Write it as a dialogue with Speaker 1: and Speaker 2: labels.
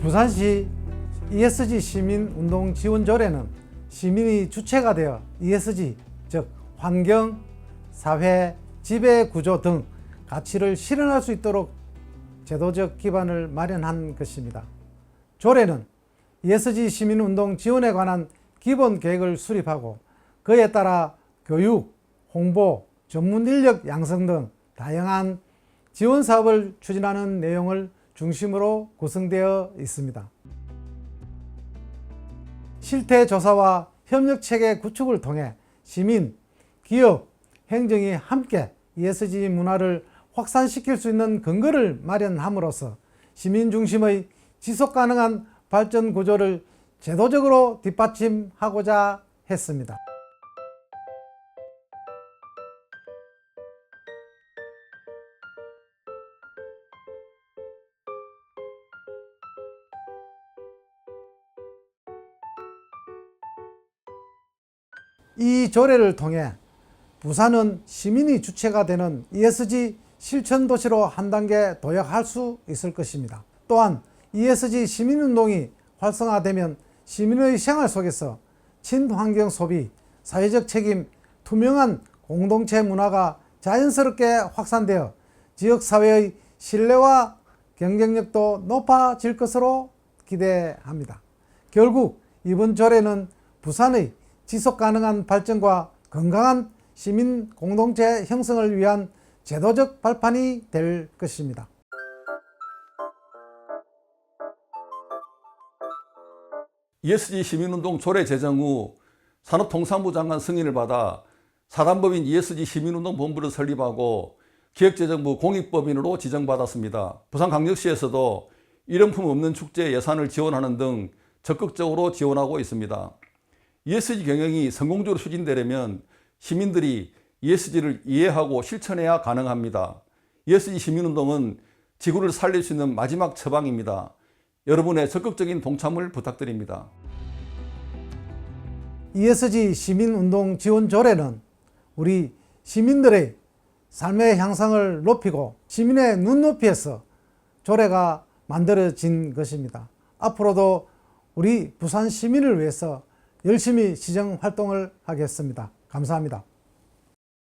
Speaker 1: 부산시 ESG 시민운동 지원조례는 시민이 주체가 되어 ESG, 즉 환경, 사회, 지배 구조 등 가치를 실현할 수 있도록 제도적 기반을 마련한 것입니다. 조례는 ESG 시민운동 지원에 관한 기본 계획을 수립하고 그에 따라 교육, 홍보, 전문 인력 양성 등 다양한 지원 사업을 추진하는 내용을 중심으로 구성되어 있습니다. 실태 조사와 협력 체계 구축을 통해 시민, 기업, 행정이 함께 ESG 문화를 확산시킬 수 있는 근거를 마련함으로써 시민 중심의 지속 가능한 발전 구조를 제도적으로 뒷받침하고자 했습니다. 이 조례를 통해 부산은 시민이 주체가 되는 ESG 실천 도시로 한 단계 도약할 수 있을 것입니다. 또한 ESG 시민운동이 활성화되면 시민의 생활 속에서 친환경 소비, 사회적 책임, 투명한 공동체 문화가 자연스럽게 확산되어 지역사회의 신뢰와 경쟁력도 높아질 것으로 기대합니다. 결국 이번 조례는 부산의 지속 가능한 발전과 건강한 시민 공동체 형성을 위한 제도적 발판이 될 것입니다.
Speaker 2: ESG 시민운동 조례 제정 후 산업통상부 장관 승인을 받아 사단법인 ESG 시민운동 본부를 설립하고 기획재정부 공익법인으로 지정받았습니다. 부산광역시에서도 이름품 없는 축제 예산을 지원하는 등 적극적으로 지원하고 있습니다. ESG 경영이 성공적으로 추진되려면 시민들이 ESG를 이해하고 실천해야 가능합니다. ESG 시민운동은 지구를 살릴 수 있는 마지막 처방입니다. 여러분의 적극적인 동참을 부탁드립니다.
Speaker 1: ESG 시민운동 지원 조례는 우리 시민들의 삶의 향상을 높이고 시민의 눈높이에서 조례가 만들어진 것입니다. 앞으로도 우리 부산 시민을 위해서 열심히 시정 활동을 하겠습니다. 감사합니다.